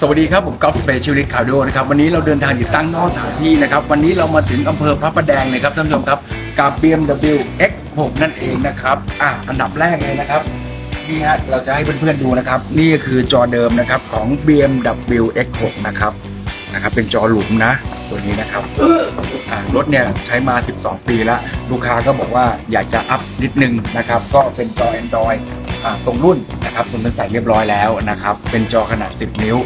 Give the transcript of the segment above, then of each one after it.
สวัสดีครับ ผมกอล์ฟสเปเชียลิสต์คาร์ดนะครับ วันนี้เราเดินทางอยู่ตั้งนอกสถานที่นะครับ วันนี้เรามาถึงอำเภอพระประแดงเลยครับท่านผู้ชมครับ กับ BMW X6 นั่นเองนะครับอะอันดับแรกเลยนะครับ นี่ฮะเราจะให้เพื่อนๆดูนะครับ นี่คือจอเดิมนะครับของ BMW X6 นะครับนะครับ เป็นจอหลุมนะ ตัวนี้นะครับรถเนี่ยใช้มา 12 ปีแล้ว ลูกค้าก็บอกว่าอยากจะอัพนิดนึงนะครับ ก็เป็นจอ Android อ่าตรงรุ่นนะครับคุณเป็นใส่เรียบร้อยแล้วนะครับ เป็นจอขนาด 10 นิ้ว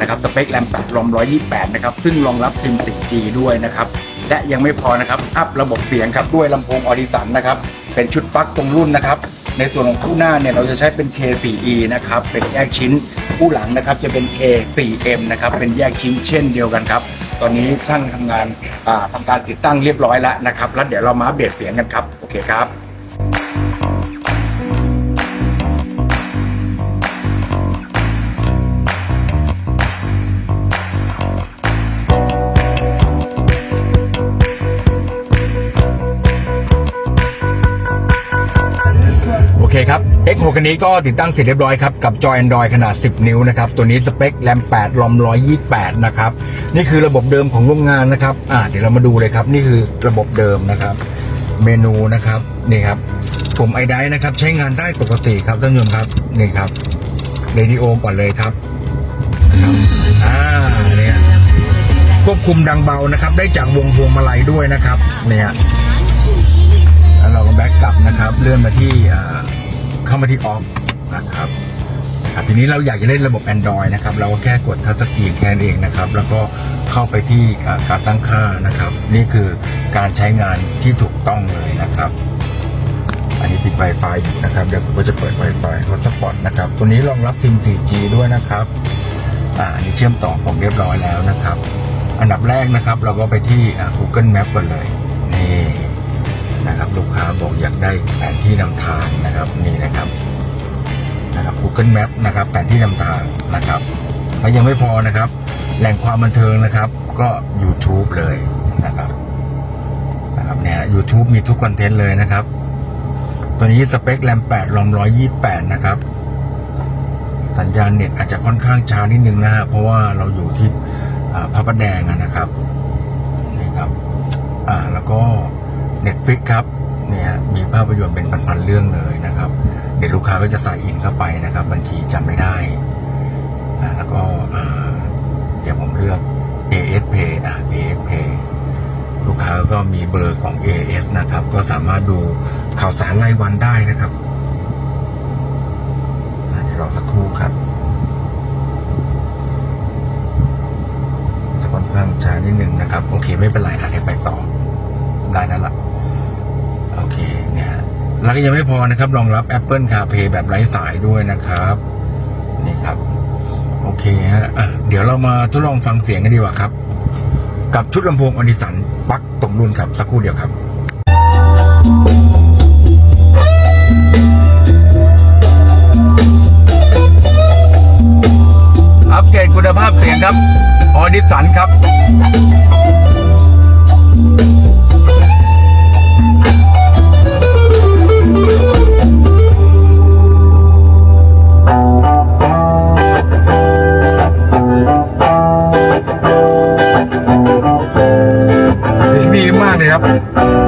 นะครับสเปคแรม8รอม128 นะครับ ซึ่งรองรับซิม 10G ด้วยนะครับ และยังไม่พอนะครับ อัพระบบเสียงครับ ด้วยลำโพงออดิสันนะครับ เป็นชุดปลั๊กตรงรุ่นนะครับ ในส่วนของคู่หน้าเนี่ยเราจะใช้เป็น K4E นะครับ เป็นแยกชิ้น คู่หลังนะครับจะเป็น K4M นะครับ เป็นแยกชิ้นเช่นเดียวกันครับ ตอนนี้ช่างทำงานทำการติดตั้งเรียบร้อยแล้วนะครับ แล้วเดี๋ยวเรามาอัปเดตเสียงกันครับ โอเคครับ คครับ X6 คันนี้ก็ติดตั้งเสร็จเรียบร้อยครับ กับจอ Android ขนาด 10 นิ้วนะครับ ตัวนี้สเปคแรม8รอม128 นะครับ นี่คือระบบเดิมของโรงงานนะครับ อ่าเดี๋ยวเรามาดูเลยครับ นี่คือระบบเดิมนะครับ เมนูนะครับ นี่ครับ ผมไอไดนะครับ ใช้งานได้ปกติครับท่านผู้ชมครับ นี่ครับเรดิโอก่อนเลยครับนะครับอ่าเนี่ยควบคุมดังเบานะครับ ได้จากวงพวงมาลัยด้วยนะครับ เนี่ยแล้วเราก็แบ็กกลับนะครับ เลื่อนมาที่อ่า เข้ามาที่ออฟนะครับครับทีนี้เราอยากจะเล่นระบบ Android นะครับ เราก็แค่กดทัชสกรีนแค่นั้นเองนะครับ แล้วก็เข้าไปที่การตั้งค่านะครับ นี่คือการใช้งานที่ถูกต้องเลยนะครับ อันนี้ปิด Wi-Fi นะครับ เดี๋ยวผมก็จะเปิด Wi-Fi ฮอตสปอตนะครับ ตัวนี้รองรับซิม 4G ด้วยนะครับ อ่าอันนี้เชื่อมต่อผมเรียบร้อยแล้วนะครับ อันดับแรกนะครับ เราก็ไปที่ Google Map ก่อนเลย นี่นะครับ ลูกค้าบอกอยากได้แผนที่นำทางนะครับนี่ Google Map นะครับแผนที่นำทางนะครับแล้วยังไม่พอนะครับ แหล่งความบันเทิงนะครับ ก็ YouTube เลยนะครับนะครับเนี่ย YouTube มีทุกคอนเทนต์เลยนะครับ ตัวนี้สเปคแรม8รอม128 นะครับ สัญญาณเน็ตอาจจะค่อนข้างช้านิดนึงนะฮะเพราะว่าเราอยู่ที่พระประแดงนะครับนี่ครับอ่าแล้วก็ Netflix ครับเนี่ยมีภาพยนตร์เป็นพันๆเรื่องเลยนะครับ เดี๋ยวลูกค้าก็จะใส่อินเข้าไปนะครับ บัญชีจำไม่ได้แล้วก็เดี๋ยวผมเลือก AS Pay อ่า AS Pay ลูกค้าก็มีเบอร์ของ AS นะครับ ก็สามารถดูข่าวสารรายวันได้นะครับเดี๋ยวรอสักครู่ครับจะค่อนข้างช้านิดนึงนะครับ โอเคไม่เป็นไรอะเดี๋ยวไปต่อได้แล้วล่ะ แล้วก็ยังไม่พอนะครับรองรับ Apple CarPlay แบบไร้สายด้วยนะครับ นี่ครับ โอเคฮะะเดี๋ยวเรามาทดลองฟังเสียงกันดีกว่าครับ กับชุดลำโพงอนิสันปักตรงรุ่นครับ สักครู่เดียวครับอัปเกรดคุณภาพเสียงครับ ออดิสันครับ มากเลยครับ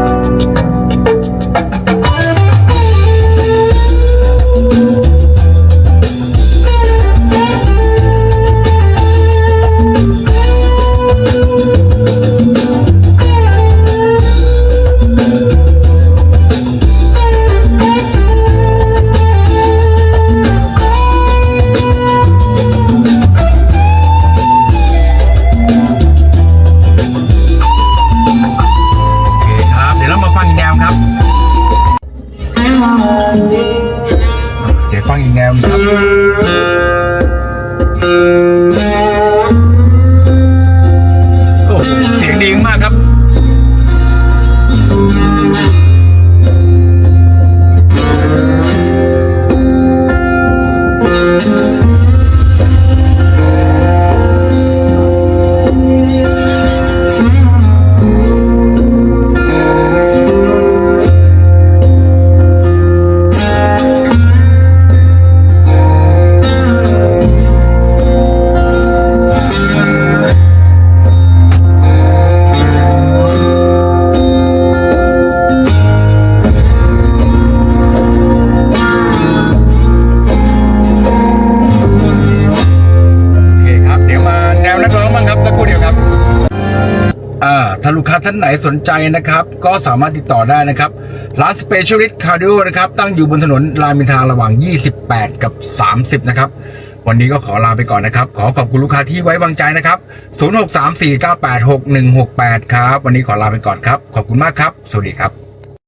เดี๋ยวฟังอีกแนวหนึงครับ ถ้าลูกค้าท่านไหนสนใจนะครับ ก็สามารถติดต่อได้นะครับ ร้านสเปเชียลิสต์คาร์ดิโอนะครับ ตั้งอยู่บนถนนรามอินทราระหว่าง 28 กับ 30 นะครับ วันนี้ก็ขอลาไปก่อนนะครับ ขอขอบคุณลูกค้าที่ไว้วางใจนะครับ 0634986168 ครับ วันนี้ขอลาไปก่อนครับ ขอบคุณมากครับ สวัสดีครับ